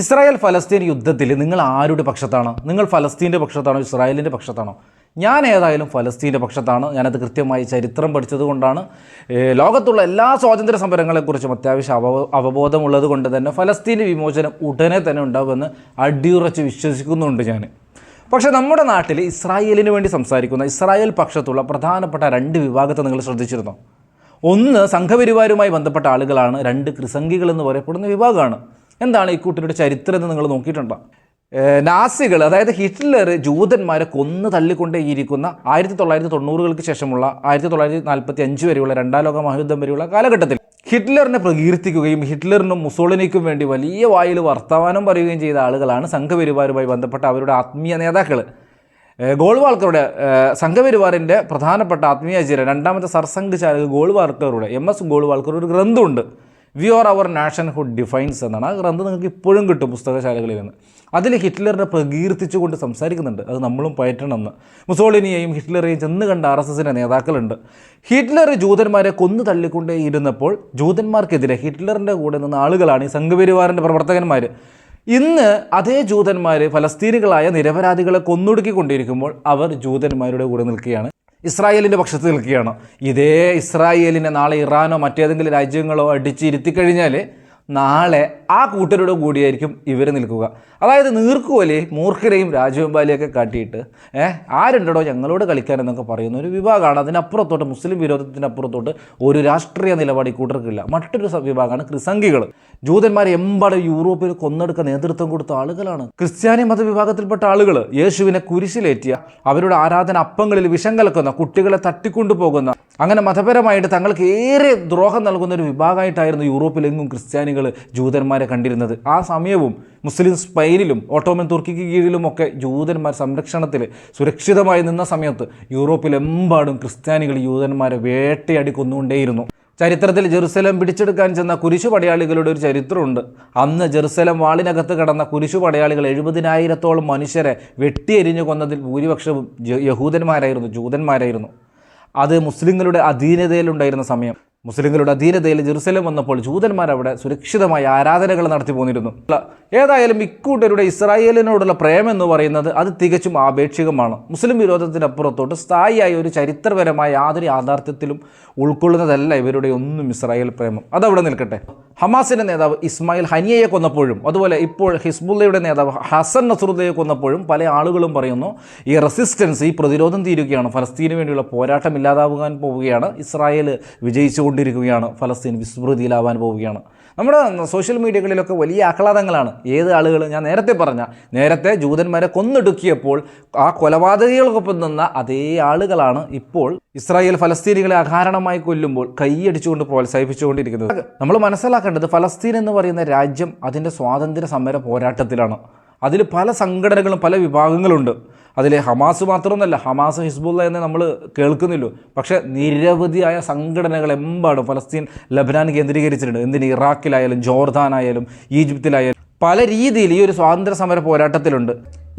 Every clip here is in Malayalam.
ഇസ്രായേൽ ഫലസ്തീൻ യുദ്ധത്തിൽ നിങ്ങൾ ആരുടെ പക്ഷത്താണ്? നിങ്ങൾ ഫലസ്തീന്റെ പക്ഷത്താണോ? ഇസ്രായേലിന്റെ പക്ഷത്താണോ? ഞാൻ ഏതായാലും ഫലസ്തീന്റെ പക്ഷത്താണ്. ഞാനത് കൃത്യമായി ചരിത്രം പഠിച്ചതുകൊണ്ടാണ്. ലോകത്തുള്ള എല്ലാ സ്വാതന്ത്ര്യ സമരങ്ങളെക്കുറിച്ചും അത്യാവശ്യം അവ അവബോധമുള്ളത് കൊണ്ട് തന്നെ ഫലസ്തീന്റെ വിമോചനം ഉടനെ തന്നെ ഉണ്ടാകുമെന്ന് അടിയുറച്ച് വിശ്വസിക്കുന്നുണ്ട് ഞാൻ. പക്ഷേ നമ്മുടെ നാട്ടിൽ ഇസ്രായേലിന് വേണ്ടി സംസാരിക്കുന്ന ഇസ്രായേൽ പക്ഷത്തുള്ള പ്രധാനപ്പെട്ട രണ്ട് വിഭാഗത്തെ നിങ്ങൾ ശ്രദ്ധിച്ചിരുന്നോ? ഒന്ന് സംഘപരിവാരുമായി ബന്ധപ്പെട്ട ആളുകളാണ് രണ്ട് ക്രിസംഗികൾ എന്ന് പറയപ്പെടുന്ന വിഭാഗമാണ്. എന്താണ് ഈ കൂട്ടരുടെ ചരിത്രം എന്ന് നിങ്ങൾ നോക്കിയിട്ടുണ്ടോ? നാസികൾ അതായത് ഹിറ്റ്ലർ ജൂതന്മാരെ കൊന്നു തള്ളിക്കൊണ്ടേയിരിക്കുന്ന ആയിരത്തി തൊള്ളായിരത്തി തൊണ്ണൂറുകൾക്ക് ശേഷമുള്ള ആയിരത്തി തൊള്ളായിരത്തി നാൽപ്പത്തി അഞ്ച് വരെയുള്ള രണ്ടാം ലോക മഹായുദ്ധം വരെയുള്ള കാലഘട്ടത്തിൽ ഹിറ്റ്ലറിനെ പ്രകീർത്തിക്കുകയും ഹിറ്റ്ലറിനും മുസോളിനിക്കും വേണ്ടി വലിയ വായിൽ വർത്തമാനം പറയുകയും ചെയ്ത ആളുകളാണ് സംഘപരിവാരുമായി ബന്ധപ്പെട്ട അവരുടെ ആത്മീയ നേതാക്കൾ ഗോൾവാൾക്കറുടെ സംഘപരിവാറിന്റെ പ്രധാനപ്പെട്ട ആത്മീയാചാര്യ രണ്ടാമത്തെ സർസംഘ് ചാലക് ഗോൾവാൾക്കറുടെ എം എസ് ഗോൾവാൾക്കർ ഒരു ഗ്രന്ഥമുണ്ട്. We or our nationhood defines എന്നാണ് ആ ഗ്രന്ഥം നിങ്ങൾക്ക് ഇപ്പോഴും കിട്ടും പുസ്തകശാലകളിൽ നിന്ന്. അതിൽ ഹിറ്റ്ലറിനെ പ്രകീർത്തിച്ചുകൊണ്ട് സംസാരിക്കുന്നുണ്ട്. അത് നമ്മളും പയറ്റണമെന്ന്. മുസോളിനിയെയും ഹിറ്റ്ലറെയും ചെന്ന് കണ്ട ആർ എസ് എസിന്റെ നേതാക്കളുണ്ട്. ഹിറ്റ്ലർ ജൂതന്മാരെ കൊന്നു തള്ളിക്കൊണ്ടേ ഇരുന്നപ്പോൾ ജൂതന്മാർക്കെതിരെ ഹിറ്റ്ലറിന്റെ കൂടെ നിന്ന ആളുകളാണ് ഈ സംഘപരിവാറിന്റെ പ്രവർത്തകന്മാർ. ഇന്ന് അതേ ജൂതന്മാർ ഫലസ്തീനികളായ നിരപരാധികളെ കൊന്നൊടുക്കിക്കൊണ്ടിരിക്കുമ്പോൾ അവർ ജൂതന്മാരുടെ കൂടെ നിൽക്കുകയാണ്. ഇസ്രായേലിന്റെ പക്ഷത്ത് നിൽക്കുകയാണ്. ഇതേ ഇസ്രായേലിനെ നാളെ ഇറാനോ മറ്റേതെങ്കിലും രാജ്യങ്ങളോ അടിച്ചിരുത്തി കഴിഞ്ഞാൽ നാളെ ആ കൂട്ടരോട് കൂടിയായിരിക്കും ഇവർ നിൽക്കുക. അതായത് നീർക്കുവലി മൂർഖരെയും രാജവെമ്പാലിയൊക്കെ കാട്ടിയിട്ട് ഏഹ് ആരുണ്ടോ ഞങ്ങളോട് കളിക്കാൻ എന്നൊക്കെ പറയുന്ന ഒരു വിഭാഗമാണ്. അതിനപ്പുറത്തോട്ട് മുസ്ലിം വിരോധത്തിനപ്പുറത്തോട്ട് ഒരു രാഷ്ട്രീയ നിലപാട് ഈ കൂട്ടർക്കില്ല. മറ്റൊരു വിഭാഗമാണ് ക്രിസംഗികൾ ജൂതന്മാരെ എമ്പാടും യൂറോപ്പിൽ കൊന്നെടുക്കാൻ നേതൃത്വം കൊടുത്ത ആളുകളാണ്. ക്രിസ്ത്യാനി മതവിഭാഗത്തിൽപ്പെട്ട ആളുകൾ യേശുവിനെ കുരിശിലേറ്റിയ അവരുടെ ആരാധന അപ്പങ്ങളിൽ വിഷം കലക്കുന്ന കുട്ടികളെ തട്ടിക്കൊണ്ടുപോകുന്ന അങ്ങനെ മതപരമായിട്ട് തങ്ങൾക്ക് ഏറെ ദ്രോഹം നൽകുന്ന ഒരു വിഭാഗമായിട്ടായിരുന്നു യൂറോപ്പിലെങ്ങും ക്രിസ്ത്യാനികൾ ജൂതന്മാരെ കണ്ടിരുന്നത്. ആ സമയവും മുസ്ലിം സ്പെയിനിലും ഓട്ടോമൻ തുർക്കിക്ക് കീഴിലുമൊക്കെ ജൂതന്മാർ സംരക്ഷണത്തിൽ സുരക്ഷിതമായി നിന്ന സമയത്ത് യൂറോപ്പിലെമ്പാടും ക്രിസ്ത്യാനികൾ യൂതന്മാരെ വേട്ടയാടി കൊന്നുകൊണ്ടേയിരുന്നു ചരിത്രത്തിൽ ജെറുസലം പിടിച്ചെടുക്കാൻ ചെന്ന കുരിശു പടയാളികളുടെ ഒരു ചരിത്രമുണ്ട്. അന്ന് ജെറുസലം വാളിനകത്ത് കടന്ന കുരിശു പടയാളികൾ എഴുപതിനായിരത്തോളം മനുഷ്യരെ വെട്ടിയെരിഞ്ഞു കൊന്നതിൽ ഭൂരിപക്ഷവും യഹൂദന്മാരായിരുന്നു ജൂതന്മാരായിരുന്നു. അത് മുസ്ലിങ്ങളുടെ അധീനതയിലുണ്ടായിരുന്ന സമയം. മുസ്ലിങ്ങളുടെ അധീനതയിൽ ജെറുസലം വന്നപ്പോൾ ജൂതന്മാർ അവിടെ സുരക്ഷിതമായ ആരാധനകൾ നടത്തി പോന്നിരുന്നു. ഏതായാലും ഇക്കൂട്ടരുടെ ഇസ്രായേലിനോടുള്ള പ്രേമം എന്ന് പറയുന്നത് അത് തികച്ചും ആപേക്ഷികമാണ്. മുസ്ലിം വിരോധത്തിനപ്പുറത്തോട്ട് സ്ഥായിയായ ഒരു ചരിത്രപരമായ യാതൊരു യാഥാർത്ഥ്യത്തിലും ഉൾക്കൊള്ളുന്നതല്ല ഇവരുടെ ഒന്നും ഇസ്രായേൽ പ്രേമം. അതവിടെ നിൽക്കട്ടെ. ഹമാസിന്റെ നേതാവ് ഇസ്മായിൽ ഹനിയയെ കൊന്നപ്പോഴും അതുപോലെ ഇപ്പോൾ ഹിസ്ബുള്ളയുടെ നേതാവ് ഹസൻ നസറുദ്ദയെ കൊന്നപ്പോഴും പല ആളുകളും പറയുന്നു ഈ റെസിസ്റ്റൻസ് ഈ പ്രതിരോധം തീരുകയാണ് ഫലസ്തീന് വേണ്ടിയുള്ള പോരാട്ടം ഇല്ലാതാവാൻ പോവുകയാണ് ഇസ്രായേൽ വിജയിച്ചുകൊണ്ടിരിക്കുകയാണ് ഫലസ്തീൻ വിസ്മൃതിയിലാവാൻ പോവുകയാണ്. നമ്മുടെ സോഷ്യൽ മീഡിയകളിലൊക്കെ വലിയ ആഹ്ലാദങ്ങളാണ്. ഏത് ആളുകൾ ഞാൻ നേരത്തെ പറഞ്ഞ നേരത്തെ ജൂതന്മാരെ കൊന്നൊടുക്കിയപ്പോൾ ആ കൊലപാതകികൾക്കൊപ്പം നിന്ന അതേ ആളുകളാണ് ഇപ്പോൾ ഇസ്രായേൽ ഫലസ്തീനികളെ അകാരണമായി കൊല്ലുമ്പോൾ കൈയടിച്ചുകൊണ്ട് പ്രോത്സാഹിപ്പിച്ചുകൊണ്ടിരിക്കുന്നത്. നമ്മൾ മനസ്സിലാക്കേണ്ടത് ഫലസ്തീൻ എന്ന് പറയുന്ന രാജ്യം അതിന്റെ സ്വാതന്ത്ര്യ സമര പോരാട്ടത്തിലാണ്. അതിൽ പല സംഘടനകളും പല വിഭാഗങ്ങളുണ്ട്. അതിൽ ഹമാസ് മാത്രമൊന്നുമല്ല ഹമാസ് ഹിസ്ബുള്ള എന്ന് നമ്മൾ കേൾക്കുന്നില്ലോ. പക്ഷേ നിരവധിയായ സംഘടനകൾ എമ്പാടും ഫലസ്തീൻ ലബനാൻ കേന്ദ്രീകരിച്ചിട്ടുണ്ട്. എന്തിന്? ഇറാഖിലായാലും ജോർദാനായാലും ഈജിപ്തിലായാലും. പല രീതിയിൽ ഈ ഒരു സ്വാതന്ത്ര്യ സമര പോരാട്ടത്തിലുണ്ട്.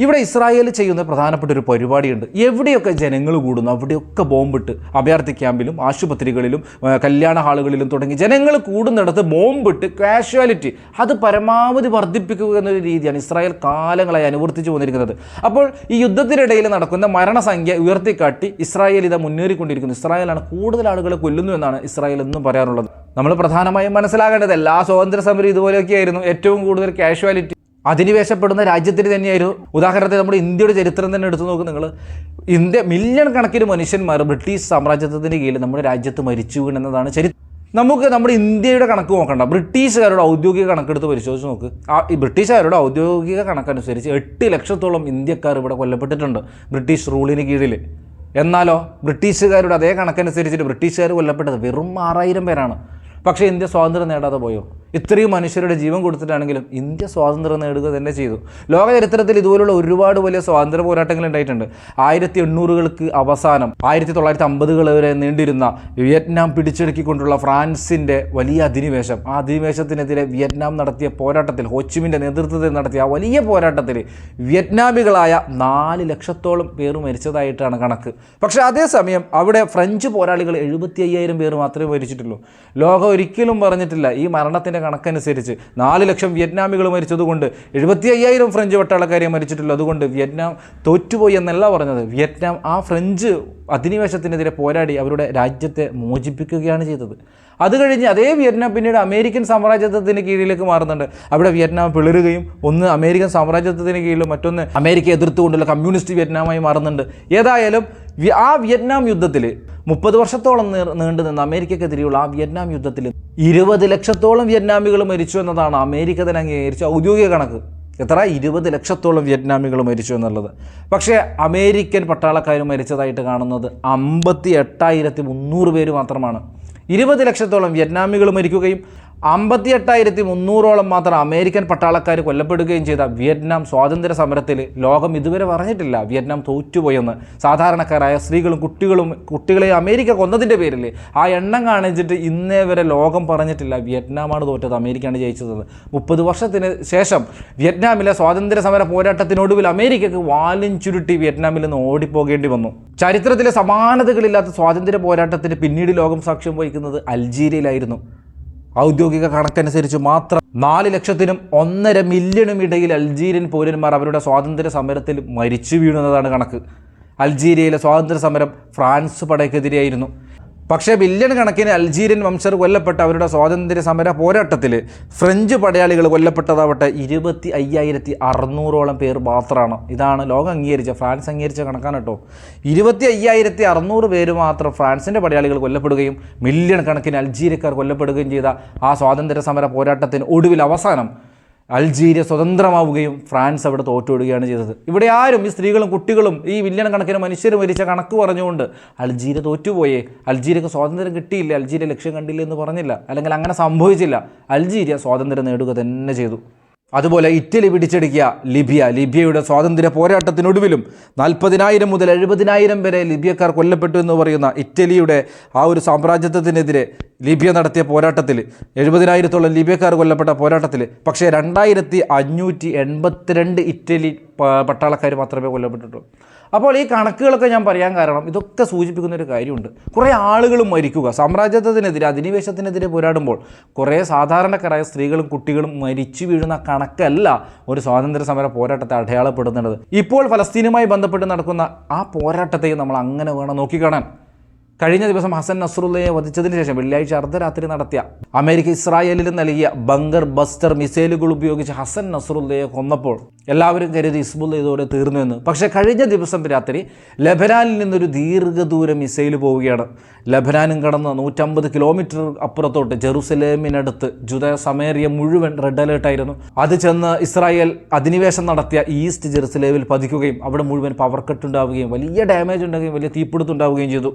ഇവിടെ ഇസ്രായേൽ ചെയ്യുന്ന പ്രധാനപ്പെട്ട ഒരു പരിപാടിയുണ്ട്. എവിടെയൊക്കെ ജനങ്ങൾ കൂടുന്നു അവിടെയൊക്കെ ബോംബിട്ട് അഭയാർത്ഥി ക്യാമ്പിലും ആശുപത്രികളിലും കല്യാണ ഹാളുകളിലും തുടങ്ങി ജനങ്ങൾ കൂടുന്നിടത്ത് ബോംബിട്ട് കാഷ്വാലിറ്റി അത് പരമാവധി വർദ്ധിപ്പിക്കുക എന്നൊരു രീതിയാണ് ഇസ്രായേൽ കാലങ്ങളായി അനുവർത്തിച്ചു വന്നിരിക്കുന്നത്. അപ്പോൾ ഈ യുദ്ധത്തിനിടയിൽ നടക്കുന്ന മരണസംഖ്യ ഉയർത്തിക്കാട്ടി ഇസ്രായേൽ ഇതാ മുന്നേറിക്കൊണ്ടിരിക്കുന്നു. ഇസ്രായേലാണ് കൂടുതൽ ആളുകളെ കൊല്ലുന്നു എന്നാണ് ഇസ്രായേൽ എന്നും പറയാറുള്ളത്. നമ്മൾ പ്രധാനമായും മനസ്സിലാകേണ്ടത് എല്ലാ സ്വാതന്ത്ര്യ സമരം ഇതുപോലെയൊക്കെയായിരുന്നു. ഏറ്റവും കൂടുതൽ കാഷ്വാലിറ്റി അധിനിവേശപ്പെടുന്ന രാജ്യത്തിന് തന്നെയായിരുന്നു ഉദാഹരണത്തിന് നമ്മുടെ ഇന്ത്യയുടെ ചരിത്രം തന്നെ എടുത്തു നോക്കും നിങ്ങൾ ഇന്ത്യ മില്യൺ കണക്കിന് മനുഷ്യന്മാർ ബ്രിട്ടീഷ് സാമ്രാജ്യത്വത്തിന് കീഴിൽ നമ്മുടെ രാജ്യത്ത് മരിച്ചു വീണെന്നതാണ് ചരിത്രം നമുക്ക് നമ്മുടെ ഇന്ത്യയുടെ കണക്ക് നോക്കണ്ട. ബ്രിട്ടീഷുകാരുടെ ഔദ്യോഗിക കണക്കെടുത്ത് പരിശോധിച്ച് നോക്ക്. ആ ഈ ബ്രിട്ടീഷുകാരുടെ ഔദ്യോഗിക കണക്കനുസരിച്ച് എട്ട് ലക്ഷത്തോളം ഇന്ത്യക്കാർ ഇവിടെ കൊല്ലപ്പെട്ടിട്ടുണ്ട് ബ്രിട്ടീഷ് റൂളിന് കീഴിൽ എന്നാലോ ബ്രിട്ടീഷുകാരുടെ അതേ കണക്കനുസരിച്ചിട്ട് ബ്രിട്ടീഷുകാർ കൊല്ലപ്പെട്ടത് വെറും ആറായിരം പേരാണ്. പക്ഷേ ഇന്ത്യ സ്വാതന്ത്ര്യം നേടാതെ പോയോ? ഇത്രയും മനുഷ്യരുടെ ജീവൻ കൊടുത്തിട്ടാണെങ്കിലും ഇന്ത്യ സ്വാതന്ത്ര്യം നേടുക തന്നെ ചെയ്തു. ലോക ചരിത്രത്തിൽ ഇതുപോലുള്ള ഒരുപാട് വലിയ സ്വാതന്ത്ര്യ പോരാട്ടങ്ങൾ ഉണ്ടായിട്ടുണ്ട്. ആയിരത്തി എണ്ണൂറുകൾക്ക് അവസാനം ആയിരത്തി തൊള്ളായിരത്തി അമ്പതുകൾ വരെ നീണ്ടിരുന്ന വിയറ്റ്നാം പിടിച്ചെടുക്കിക്കൊണ്ടുള്ള ഫ്രാൻസിന്റെ വലിയ അധിനിവേശം ആ അധിനിവേശത്തിനെതിരെ വിയറ്റ്നാം നടത്തിയ പോരാട്ടത്തിൽ ഹോച്ചിമിന്റെ നേതൃത്വത്തിൽ നടത്തിയ ആ വലിയ പോരാട്ടത്തിൽ വിയറ്റ്നാമികളായ നാല് ലക്ഷത്തോളം പേർ മരിച്ചതായിട്ടാണ് കണക്ക്. പക്ഷേ അതേസമയം അവിടെ ഫ്രഞ്ച് പോരാളികൾ എഴുപത്തി അയ്യായിരം പേർ മാത്രമേ മരിച്ചിട്ടുള്ളൂ. ലോകം ഒരിക്കലും പറഞ്ഞിട്ടില്ല ഈ മരണത്തിന്റെ കണക്കനുസരിച്ച് നാല് ലക്ഷം വിയറ്റ്നാമികൾ മരിച്ചതുകൊണ്ട് എഴുപത്തി അയ്യായിരം ഫ്രഞ്ച് വട്ടാളക്കാരെ മരിച്ചിട്ടുള്ളൂ. അതുകൊണ്ട് വിയറ്റ്നാം തോറ്റുപോയി എന്നല്ല പറഞ്ഞത്. വിയറ്റ്നാം ആ ഫ്രഞ്ച് അധിനിവേശത്തിനെതിരെ പോരാടി അവരുടെ രാജ്യത്തെ മോചിപ്പിക്കുകയാണ് ചെയ്തത്. അത് കഴിഞ്ഞ് അതേ വിയറ്റ്നാം പിന്നീട് അമേരിക്കൻ സാമ്രാജ്യത്വത്തിന് കീഴിലേക്ക് മാറുന്നുണ്ട്. അവിടെ വിയറ്റ്നാം പിളരുകയും ഒന്ന് അമേരിക്കൻ സാമ്രാജ്യത്വത്തിന് കീഴിലും മറ്റൊന്ന് അമേരിക്ക എതിർത്തുകൊണ്ടുള്ള കമ്മ്യൂണിസ്റ്റ് വിയറ്റ്നാമായി മാറുന്നുണ്ട്. ഏതായാലും ആ വിയറ്റ്നാം യുദ്ധത്തിൽ മുപ്പത് വർഷത്തോളം നീണ്ടു നിന്ന അമേരിക്കക്കെതിരെയുള്ള ആ വിയറ്റ്നാം യുദ്ധത്തിൽ ഇരുപത് ലക്ഷത്തോളം വിയറ്റ്നാമികൾ മരിച്ചു എന്നതാണ് അമേരിക്ക തന്നെ അംഗീകരിച്ച ഔദ്യോഗിക കണക്ക്. എത്ര? ഇരുപത് ലക്ഷത്തോളം വിയറ്റ്നാമികൾ മരിച്ചു എന്നുള്ളത്. പക്ഷേ അമേരിക്കൻ പട്ടാളക്കാർ മരിച്ചതായിട്ട് കാണുന്നത് അമ്പത്തി എട്ടായിരത്തി മുന്നൂറ് പേര് മാത്രമാണ്. ഇരുപത് ലക്ഷത്തോളം വിയറ്റ്നാമികൾ മരിക്കുകയും അമ്പത്തി എട്ടായിരത്തി മുന്നൂറോളം മാത്രം അമേരിക്കൻ പട്ടാളക്കാർ കൊല്ലപ്പെടുകയും ചെയ്ത വിയറ്റ്നാം സ്വാതന്ത്ര്യ സമരത്തിൽ ലോകം ഇതുവരെ പറഞ്ഞിട്ടില്ല. വിയറ്റ്നാം തോറ്റുപോയെന്ന് സാധാരണക്കാരായ സ്ത്രീകളും കുട്ടികളും കുട്ടികളെ അമേരിക്ക കൊന്നതിന്റെ പേരിൽ ആ എണ്ണം കാണിച്ചിട്ട് ഇന്നേ വരെ ലോകം പറഞ്ഞിട്ടില്ല. വിയറ്റ്നാമാണ് തോറ്റത് അമേരിക്കയാണ് ജയിച്ചത്. മുപ്പത് വർഷത്തിന് ശേഷം വിയറ്റ്നാമിലെ സ്വാതന്ത്ര്യ സമര പോരാട്ടത്തിനൊടുവിൽ അമേരിക്കക്ക് വാലിൻ ചുരുട്ടി വിയറ്റ്നാമിൽ നിന്ന് ഓടിപ്പോകേണ്ടി വന്നു. ചരിത്രത്തിലെ സമാനതകളില്ലാത്ത സ്വാതന്ത്ര്യ പോരാട്ടത്തിന് പിന്നീട് ലോകം സാക്ഷ്യം വഹിക്കുന്നത് അൽജീരിയയിലായിരുന്നു. ഔദ്യോഗിക കണക്കനുസരിച്ച് മാത്രം നാല് ലക്ഷത്തിനും ഒന്നര മില്യണും ഇടയിൽ അൾജീരിയൻ പൗരന്മാർ അവരുടെ സ്വാതന്ത്ര്യ സമരത്തിൽ മരിച്ചു വീണുന്നതാണ് കണക്ക്. അൾജീരിയയിലെ സ്വാതന്ത്ര്യ സമരം ഫ്രാൻസ് പടയ്ക്കെതിരെയായിരുന്നു. പക്ഷേ ബില്യൺ കണക്കിന് അൽജീരിയൻ വംശർ കൊല്ലപ്പെട്ട അവരുടെ സ്വാതന്ത്ര്യ സമര പോരാട്ടത്തിൽ ഫ്രഞ്ച് പടയാളികൾ കൊല്ലപ്പെട്ടതാവട്ടെ ഇരുപത്തി അയ്യായിരത്തി അറുന്നൂറോളം പേർ മാത്രമാണ് ഇതാണ് ലോകം അംഗീകരിച്ച ഫ്രാൻസ് അംഗീകരിച്ച കണക്കാണ് കേട്ടോ. ഇരുപത്തി അയ്യായിരത്തി അറുന്നൂറ് പേര് മാത്രം ഫ്രാൻസിന്റെ പടയാളികൾ കൊല്ലപ്പെടുകയും മില്യൺ കണക്കിന് അൽജീരിയക്കാർ കൊല്ലപ്പെടുകയും ചെയ്ത ആ സ്വാതന്ത്ര്യ സമര പോരാട്ടത്തിന് ഒടുവിൽ അവസാനം അൾജീരിയ സ്വതന്ത്രമാവുകയും ഫ്രാൻസ് അവിടെ തോറ്റുവിടുകയാണ് ചെയ്തത്. ഇവിടെ ആരും ഈ സ്ത്രീകളും കുട്ടികളും ഈ മില്യൺ കണക്കിന് മനുഷ്യർ മരിച്ച കണക്ക് പറഞ്ഞുകൊണ്ട് അൾജീരിയ തോറ്റുപോയേ? അൾജീരിയക്ക് സ്വാതന്ത്ര്യം കിട്ടിയില്ല? അൾജീരിയ ലക്ഷ്യം കണ്ടില്ല എന്ന് പറഞ്ഞില്ല. അല്ലെങ്കിൽ അങ്ങനെ സംഭവിച്ചില്ല. അൾജീരിയ സ്വാതന്ത്ര്യം നേടുക തന്നെ ചെയ്തു. അതുപോലെ ഇറ്റലി പിടിച്ചെടുക്കിയ ലിബിയ. ലിബിയയുടെ സ്വാതന്ത്ര്യ പോരാട്ടത്തിനൊടുവിലും നാൽപ്പതിനായിരം മുതൽ എഴുപതിനായിരം വരെ ലിബിയക്കാർ കൊല്ലപ്പെട്ടു എന്ന് പറയുന്ന ഇറ്റലിയുടെ ആ ഒരു സാമ്രാജ്യത്വത്തിനെതിരെ ലിബിയ നടത്തിയ പോരാട്ടത്തിൽ എഴുപതിനായിരത്തോളം ലിബിയക്കാർ കൊല്ലപ്പെട്ട പോരാട്ടത്തിൽ പക്ഷേ രണ്ടായിരത്തി അഞ്ഞൂറ്റി എൺപത്തിരണ്ട് ഇറ്റലി പട്ടാളക്കാർ മാത്രമേ കൊല്ലപ്പെട്ടിട്ടുള്ളൂ. അപ്പോൾ ഈ കണക്കുകളൊക്കെ ഞാൻ പറയാൻ കാരണം ഇതൊക്കെ സൂചിപ്പിക്കുന്ന ഒരു കാര്യമുണ്ട്. കുറേ ആളുകൾ മരിക്കുക. സാമ്രാജ്യത്വത്തിനെതിരെ അധിനിവേശത്തിനെതിരെ പോരാടുമ്പോൾ കുറേ സാധാരണക്കാരായ സ്ത്രീകളും കുട്ടികളും മരിച്ചു വീഴുന്ന കണക്കല്ല ഒരു സ്വാതന്ത്ര്യ സമര പോരാട്ടത്തെ അടയാളപ്പെടുത്തേണ്ടത്. ഇപ്പോൾ ഫലസ്തീനുമായി ബന്ധപ്പെട്ട് നടക്കുന്ന ആ പോരാട്ടത്തെയും നമ്മൾ അങ്ങനെ വേണം നോക്കിക്കാണാൻ. കഴിഞ്ഞ ദിവസം ഹസൻ നസ്രുള്ളയെ വധിച്ചതിന് ശേഷം വെള്ളിയാഴ്ച അർദ്ധരാത്രി നടത്തിയ അമേരിക്ക ഇസ്രായേലിൽ നൽകിയ ബങ്കർ ബസ്റ്റർ മിസൈലുകൾ ഉപയോഗിച്ച് ഹസൻ നസ്രുള്ളയെ കൊന്നപ്പോൾ എല്ലാവരും കരുതി ഇസ്ബുല്ല ഇതോടെ തീർന്നു എന്ന്. പക്ഷേ കഴിഞ്ഞ ദിവസം രാത്രി ലബനാനിൽ നിന്നൊരു ദീർഘദൂര മിസൈൽ പോവുകയാണ്. ലബനാനും കടന്ന് നൂറ്റമ്പത് കിലോമീറ്റർ അപ്പുറത്തോട്ട് ജെറുസലേമിനടുത്ത് ജുദ സമേറിയ മുഴുവൻ റെഡ് അലേർട്ടായിരുന്നു അത് ചെന്ന് ഇസ്രായേൽ അധിനിവേശം നടത്തിയ ഈസ്റ്റ് ജെറുസലേമിൽ പതിക്കുകയും അവിടെ മുഴുവൻ പവർ കട്ട് ഉണ്ടാവുകയും വലിയ ഡാമേജ് ഉണ്ടാവുകയും വലിയ തീപ്പിടുത്തുണ്ടാവുകയും ചെയ്തു.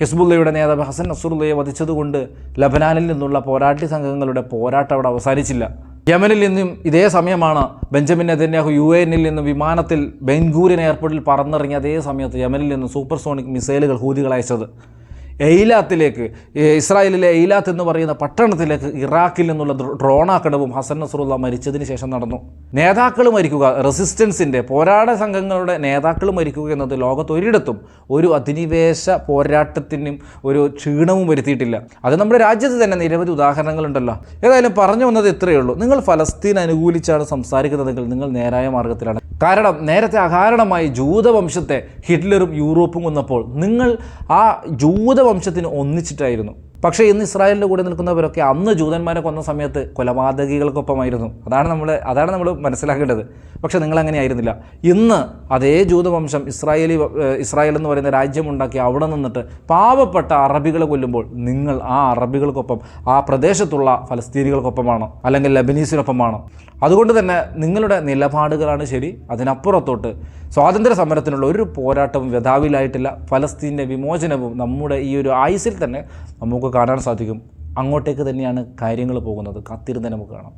ഹിസ്ബുള്ളയുടെ നേതാവ് ഹസൻ നസറുള്ളയെ വധിച്ചതുകൊണ്ട് ലബനാനിൽ നിന്നുള്ള പോരാട്ടി സംഘങ്ങളുടെ പോരാട്ടം അവിടെ അവസാനിച്ചില്ല. യമനിൽ നിന്നും ഇതേ സമയമാണ് ബെഞ്ചമിൻ നെതന്യാഹു യു എനിൽ നിന്നും വിമാനത്തിൽ ബെൻഗൂരിൻ എയർപോർട്ടിൽ പറന്നിറങ്ങിയ അതേ സമയത്ത് യമനിൽ നിന്നും സൂപ്പർസോണിക് മിസൈലുകൾ ഹൂതികൾ അയച്ചത്. എയിലാത്തിലേക്ക് ഇസ്രായേലിലെ എയിലാത്ത് എന്ന് പറയുന്ന പട്ടണത്തിലേക്ക് ഇറാഖിൽ നിന്നുള്ള ഡ്രോ- ഡ്രോണാക്രമണവും ഹസൻ നസറുള്ള മരിച്ചതിന് ശേഷം നടന്നു. നേതാക്കൾ മരിക്കുക റെസിസ്റ്റൻസിന്റെ പോരാട സംഘങ്ങളുടെ നേതാക്കൾ മരിക്കുക എന്നത് ലോകത്ത് ഒരിടത്തും ഒരു അധിനിവേശ പോരാട്ടത്തിനും ഒരു ക്ഷീണവും വരുത്തിയിട്ടില്ല. അത് നമ്മുടെ രാജ്യത്ത് തന്നെ നിരവധി ഉദാഹരണങ്ങളുണ്ടല്ലോ. ഏതായാലും പറഞ്ഞു വന്നത് ഇത്രയേ ഉള്ളൂ. നിങ്ങൾ ഫലസ്തീൻ അനുകൂലിച്ചാണ് സംസാരിക്കുന്നതെങ്കിൽ നിങ്ങൾ നേരായ മാർഗത്തിലാണ്. കാരണം നേരത്തെ അകാരണമായി ജൂതവംശത്തെ ഹിറ്റ്ലറും യൂറോപ്പും വന്നപ്പോൾ നിങ്ങൾ ആ ജൂതവംശത്തിന് ഒന്നിച്ചിട്ടായിരുന്നു. പക്ഷേ ഇന്ന് ഇസ്രായേലിന്റെ കൂടെ നിൽക്കുന്നവരൊക്കെ അന്ന് ജൂതന്മാരെ കൊന്ന സമയത്ത് കൊലപാതകികൾക്കൊപ്പമായിരുന്നു. അതാണ് നമ്മൾ അതാണ് നമ്മൾ മനസ്സിലാക്കേണ്ടത്. പക്ഷേ നിങ്ങളങ്ങനെ ആയിരുന്നില്ല ഇന്ന് അതേ ജൂതവംശം ഇസ്രായേലി ഇസ്രായേൽ എന്ന് പറയുന്ന രാജ്യമുണ്ടാക്കി അവിടെ നിന്നിട്ട് പാവപ്പെട്ട അറബികളെ കൊല്ലുമ്പോൾ നിങ്ങൾ ആ അറബികൾക്കൊപ്പം ആ പ്രദേശത്തുള്ള ഫലസ്തീനികൾക്കൊപ്പമാണോ? അല്ലെങ്കിൽ ലബനീസിനൊപ്പമാണോ? അതുകൊണ്ട് തന്നെ നിങ്ങളുടെ നിലപാടുകളാണ് ശരി. അതിനപ്പുറത്തോട്ട് സ്വാതന്ത്ര്യ സമരത്തിനുള്ള ഒരു പോരാട്ടവും വ്യഥാവിലായിട്ടില്ല ഫലസ്തീന്റെ വിമോചനവും നമ്മുടെ ഈ ഒരു ആയുസിൽ തന്നെ നമുക്ക് കാണാൻ സാധിക്കും. അങ്ങോട്ടേക്ക് തന്നെയാണ് കാര്യങ്ങൾ പോകുന്നത്. കാത്തിരുന്ന് നമുക്ക് കാണാം.